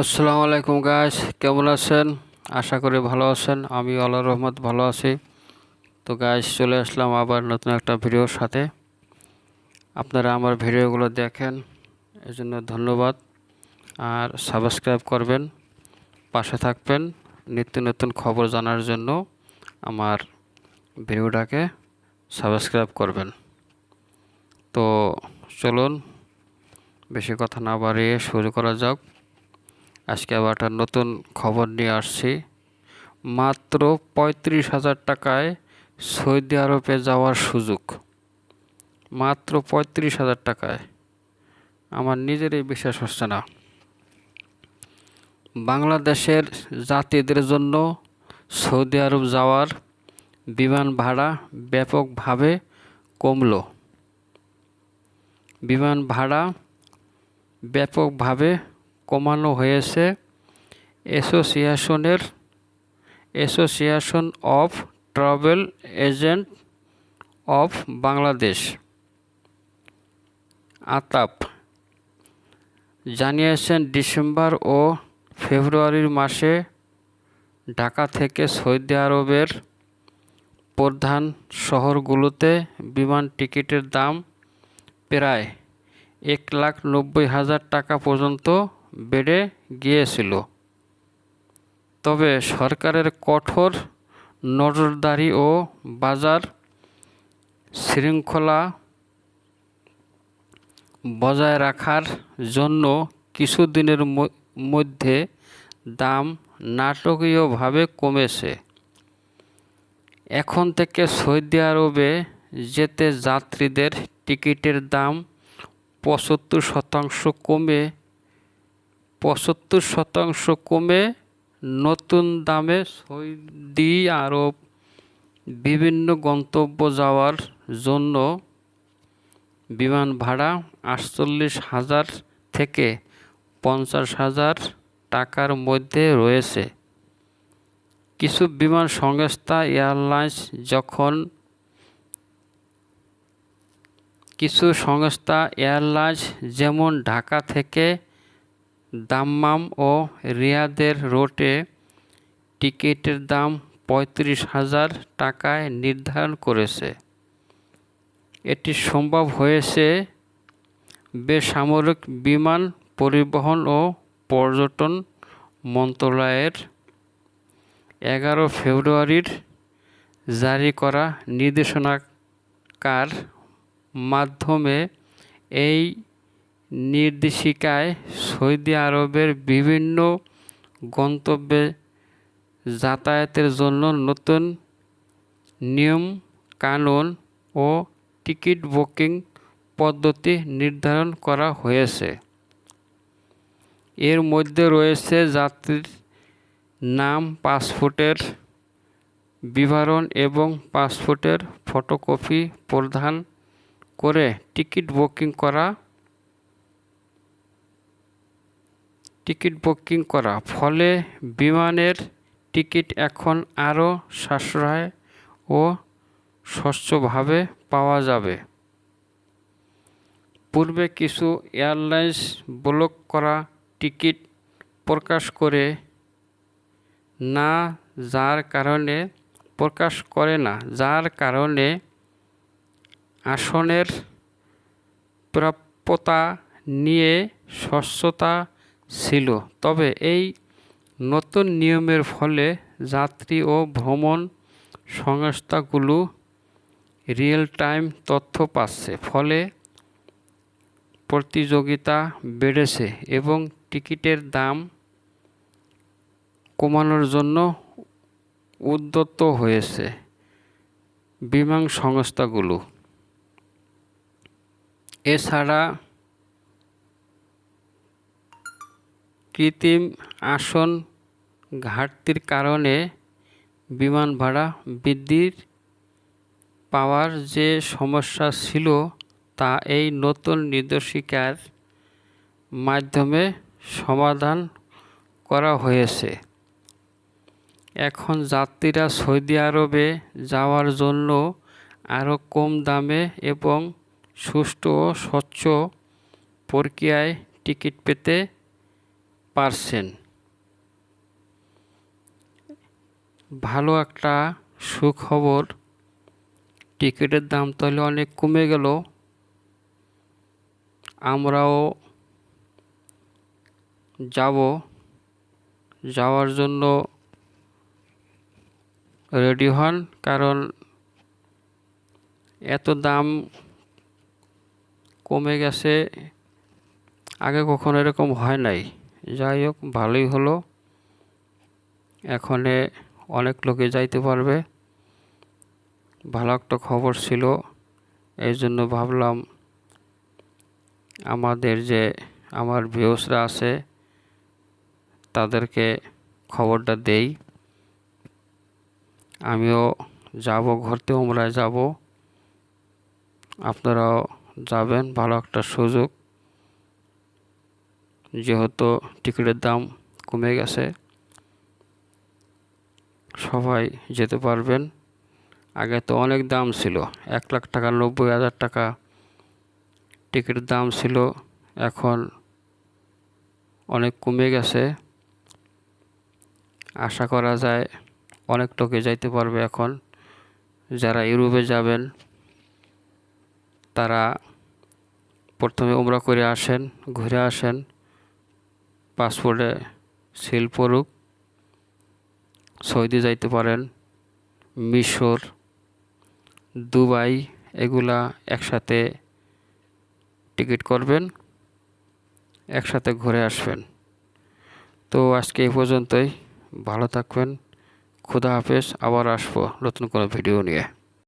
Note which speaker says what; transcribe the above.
Speaker 1: আসসালামু আলাইকুম গাইস কেমন আছেন? আশা করি ভালো আছেন। আমি আল্লাহ রহমত ভালো আছি। তো গাইস চলে আসলাম আবার নতুন একটা ভিডিওর সাথে। আপনারা আমার ভিডিওগুলো দেখেন, এজন্য ধন্যবাদ। আর সাবস্ক্রাইব করবেন, পাশে থাকবেন নিত্য নতুন খবর জানার জন্য আমার ভিডিওটাকে সাবস্ক্রাইব করবেন। তো চলুন, বেশি কথা না বাড়িয়ে শুরু করা যাক। আজকে আবার একটা নতুন খবর নিয়ে আসছি। মাত্র পঁয়ত্রিশ হাজার টাকায় সৌদি আরবে যাওয়ার সুযোগ। মাত্র পঁয়ত্রিশ হাজার টাকায়। আমার নিজেরই বিশ্বাস হচ্ছে না। বাংলাদেশের জাতিদের জন্য সৌদি আরব যাওয়ার বিমান ভাড়া ব্যাপকভাবে কমলো। বিমান ভাড়া ব্যাপকভাবে কমানো হয়েছে অ্যাসোসিয়েশনের, association of travel agent of Bangladesh. আতাপ জানিয়েছেন, ডিসেম্বর ও ফেব্রুয়ারির মাসে ঢাকা থেকে সৌদি আরবের প্রধান শহরগুলোতে বিমান টিকিটের দাম প্রায় এক লাখ নব্বই হাজার টাকা পর্যন্ত বেড়ে গিয়েছিল। তবে সরকারের কঠোর নজরদারি ও বাজার শৃঙ্খলা বজায় রাখার জন্য কিছুদিনের মধ্যে দাম নাটকীয়ভাবে কমেছে। এখন থেকে সৌদি আরবে যেতে যাত্রীদের টিকিটের দাম পঁচাত্তর শতাংশ কমে পঁচাত্তর শতাংশ কমে নতুন দামে সৌদি আরব বিভিন্ন গন্তব্য যাওয়ার জন্য বিমান ভাড়া আটচল্লিশ হাজার থেকে পঞ্চাশ হাজার টাকার মধ্যে রয়েছে। কিছু বিমান সংস্থা এয়ারলাইন্স যখন কিছু সংস্থা এয়ারলাইন্স যেমন ঢাকা থেকে দাম্মাম ও রিয়াদের রোটে টিকিটের দাম পঁয়ত্রিশ হাজার টাকায় নির্ধারণ করেছে। এটি সম্ভব হয়েছে বেসামরিক বিমান পরিবহন ও পর্যটন মন্ত্রণালয়ের এগারো ফেব্রুয়ারির জারি করা নির্দেশনাকার মাধ্যমে এই নির্দেশিকায় সৌদি আরবের বিভিন্ন গন্তব্যে যাতায়াতের জন্য নতুন নিয়ম, কানুন ও টিকিট বুকিং পদ্ধতি নির্ধারণ করা হয়েছে। এর মধ্যে রয়েছে যাত্রীর নাম, পাসপোর্টের বিবরণ এবং পাসপোর্টের ফটোকপি প্রদান করে টিকিট বুকিং করা টিকিট বুকিং করা। ফলে বিমানের টিকিট এখন আরও সাশ্রয় ও স্বচ্ছভাবে পাওয়া যাবে। পূর্বে কিছু এয়ারলাইন্স ব্লক করা টিকিট প্রকাশ করে না যার কারণে, প্রকাশ করে না, যার কারণে আসনের প্রাপ্যতা নিয়ে স্বচ্ছতা ছিল। তবে এই নতুন নিয়মের ফলে যাত্রী ও ভ্রমণ সংস্থাগুলো রিয়েল টাইম তথ্য পাচ্ছে, ফলে প্রতিযোগিতা বেড়েছে এবং টিকিটের দাম কমানোর জন্য উদ্যত হয়েছে বিমান সংস্থাগুলো। এছাড়া কৃত্রিম আসন ঘাটতির কারণে বিমান ভাড়া বৃদ্ধির পাওয়ার যে সমস্যা ছিল তা এই নতুন নির্দেশিকার মাধ্যমে সমাধান করা হয়েছে। এখন যাত্রীরা সৌদি আরবে যাওয়ার জন্য আরও কম দামে এবং সুষ্ঠু ও স্বচ্ছ প্রক্রিয়ায় টিকিট পেতে পারছেন। ভালো একটা সুখবর, টিকিটের দাম তাহলে অনেক কমে গেল। আমরাও যাব। যাওয়ার জন্য রেডি হন, কারণ এত দাম কমে গেছে, আগে কখনো এরকম হয় নাই। যাই হোক, ভালোই হলো। এখনে অনেক লোকে যাইতে পারবে। ভালো একটা খবর ছিল। এই জন্য ভাবলাম আমাদের যে আমার ভিউসরা আছে, তাদেরকে খবরটা দেই। আমিও যাব, ঘুরতে, উমরায় যাব। আপনারাও যাবেন, ভালো একটা সুযোগ। যেহেতু টিকিটের দাম কমে গেছে, সবাই যেতে পারবেন। আগে তো অনেক দাম ছিল, এক লাখ টাকা, নব্বই হাজার টাকা। টিকিটের দাম ছিল, এখন অনেক কমে গেছে। আশা করা যায় অনেক লোকে যাইতে পারবে এখন। যারা ইউরোপে যাবেন, তারা প্রথমে উমরা করে আসেন, ঘুরে আসেন। পাসপোর্টে সিল পড়ুক। সৌদি যাইতে পারেন। মিশর, দুবাই, এগুলা একসাথে টিকিট করবেন, একসাথে ঘুরে আসবেন। তো আজকে এই পর্যন্তই। ভালো থাকবেন। খুদা হাফেজ। আবার আসব নতুন কোনো ভিডিও নিয়ে।